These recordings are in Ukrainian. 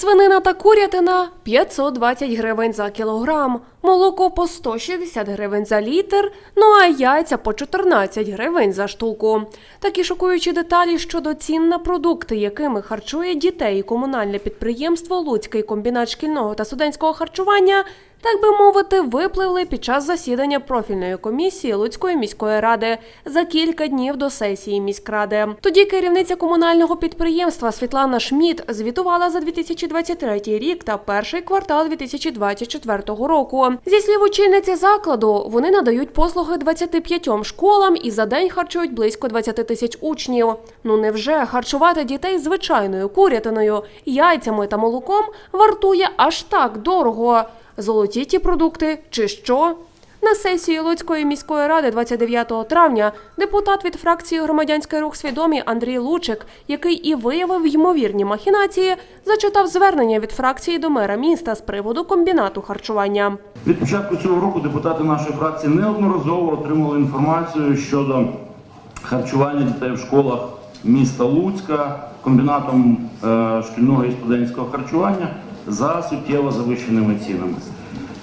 Свинина та курятина 520 гривень за кілограм, молоко по 160 гривень за літр, ну а яйця по 14 гривень за штуку. Такі шокуючі деталі щодо цін на продукти, якими харчує дітей комунальне підприємство Луцький комбінат шкільного та студентського харчування. Так би мовити, випливли під час засідання профільної комісії Луцької міської ради за кілька днів до сесії міськради. Тоді керівниця комунального підприємства Світлана Шміт звітувала за 2023 рік та перший квартал 2024 року. Зі слів очільниці закладу, вони надають послуги 25 школам і за день харчують близько 20 тисяч учнів. Ну невже харчувати дітей звичайною курятиною, яйцями та молоком вартує аж так дорого? Золоті ті продукти чи що? На сесії Луцької міської ради 29 травня депутат від фракції Громадянський рух свідомі Андрій Лучик, який і виявив ймовірні махінації, зачитав звернення від фракції до мера міста з приводу комбінату харчування. Від початку цього року депутати нашої фракції неодноразово отримали інформацію щодо харчування дітей в школах міста Луцька комбінатом е, шкільного і студентського харчування за суттєво завищеними цінами.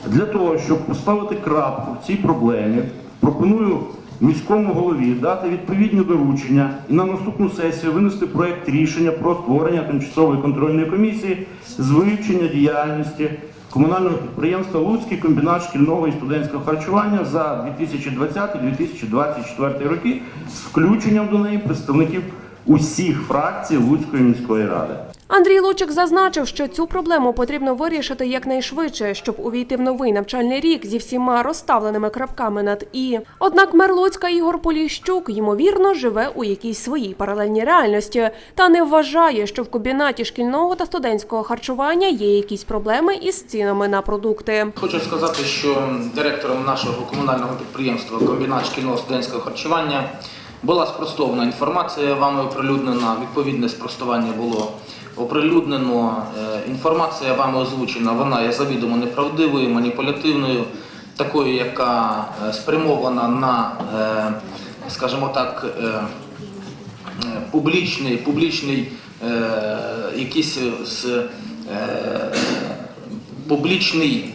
Для того, щоб поставити крапку в цій проблемі, пропоную міському голові дати відповідні доручення і на наступну сесію винести проект рішення про створення тимчасової контрольної комісії з вивчення діяльності комунального підприємства Луцький комбінат шкільного і студентського харчування за 2020-2024 роки з включенням до неї представників усіх фракцій Луцької міської ради. Андрій Лучик зазначив, що цю проблему потрібно вирішити якнайшвидше, щоб увійти в новий навчальний рік зі всіма розставленими крапками над і. Однак мер Луцька Ігор Поліщук ймовірно живе у якійсь своїй паралельній реальності та не вважає, що в комбінаті шкільного та студентського харчування є якісь проблеми із цінами на продукти. Хочу сказати, що директором нашого комунального підприємства комбінат шкільного студентського харчування була спростована інформація, вами оприлюднена. Відповідне спростування було оприлюднено. Е, Інформація вами озвучена, вона є завідомо неправдивою, маніпулятивною, такою, яка е, спрямована на, е, скажімо так, публічний, публічний якийсь публічний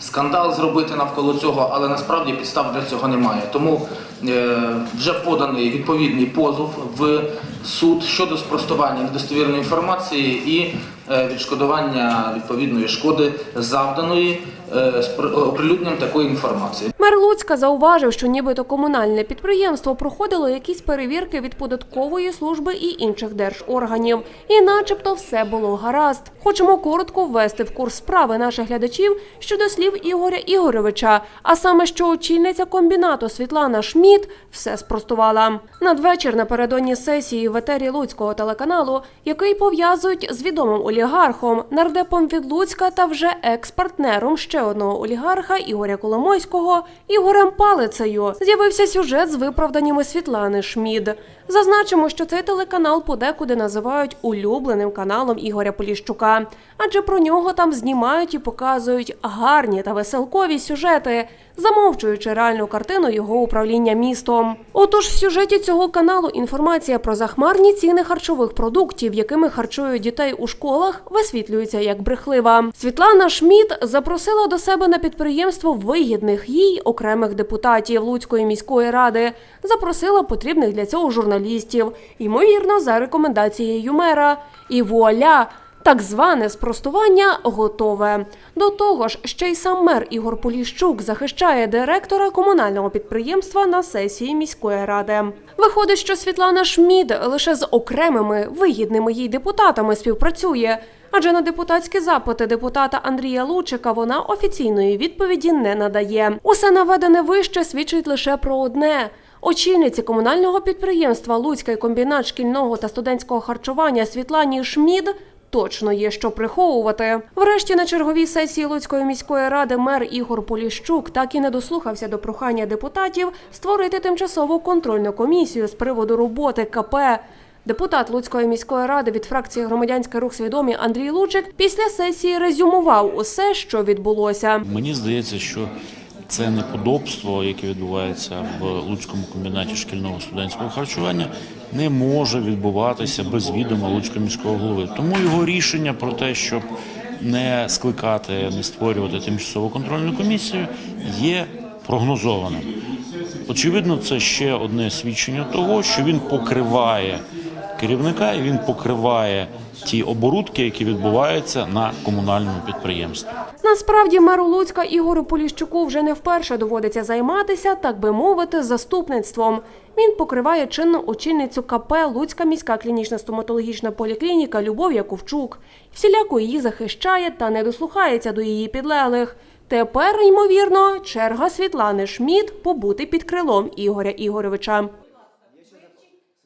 скандал зробити навколо цього, але насправді підстав для цього немає. Тому е, вже поданий відповідний позов в суд щодо спростування недостовірної інформації і е, відшкодування відповідної шкоди завданої е, оприлюдненням такої інформації. Мер Луцька зауважив, що нібито комунальне підприємство проходило якісь перевірки від податкової служби і інших держорганів, і начебто все було гаразд. Хочемо коротко ввести в курс справи наших глядачів щодо слів Ігоря Ігоровича, а саме що очільниця комбінату Світлана Шміт все спростувала. Надвечір напередодні сесії в етері Луцького телеканалу, який пов'язують з відомим олігархом, нардепом від Луцька та вже екс-партнером ще одного олігарха Ігоря Коломойського Ігорем Палицею, з'явився сюжет з виправданнями Світлани Шмід. Зазначимо, що цей телеканал подекуди називають улюбленим каналом Ігоря Поліщука, адже про нього там знімають і показують гарні та веселкові сюжети, замовчуючи реальну картину його управління містом. Отож, в сюжеті цього каналу інформація про захмарні ціни харчових продуктів, якими харчують дітей у школах, висвітлюється як брехлива. Світлана Шміт запросила до себе на підприємство вигідних їй окремих депутатів Луцької міської ради, запросила потрібних для цього журналістів, ймовірно, за рекомендацією мера. І вуаля! Так зване спростування готове. До того ж, ще й сам мер Ігор Поліщук захищає директора комунального підприємства на сесії міської ради. Виходить, що Світлана Шмід лише з окремими вигідними їй депутатами співпрацює. Адже на депутатські запити депутата Андрія Лучика вона офіційної відповіді не надає. Усе наведене вище свідчить лише про одне. Очільниці комунального підприємства Луцький комбінат шкільного та студентського харчування Світлані Шмід точно є що приховувати. Врешті на черговій сесії Луцької міської ради мер Ігор Поліщук так і не дослухався до прохання депутатів створити тимчасову контрольну комісію з приводу роботи КП. Депутат Луцької міської ради від фракції Громадянський рух свідомі Андрій Лучик після сесії резюмував усе, що відбулося. Мені здається, що це неподобство, яке відбувається в Луцькому комбінаті шкільного студентського харчування, не може відбуватися без відома Луцького міського голови. Тому його рішення про те, щоб не скликати, не створювати тимчасову контрольну комісію, є прогнозованим. Очевидно, це ще одне свідчення того, що він покриває керівника і він покриває ті оборудки, які відбуваються на комунальному підприємстві. Насправді меру Луцька Ігорю Поліщуку вже не вперше доводиться займатися, так би мовити, заступництвом. Він покриває чинну очільницю КП Луцька міська клінічна стоматологічна поліклініка Любов Яковчук. Всіляко її захищає та не дослухається до її підлеглих. Тепер, ймовірно, черга Світлани Шміт побути під крилом Ігоря Ігоровича.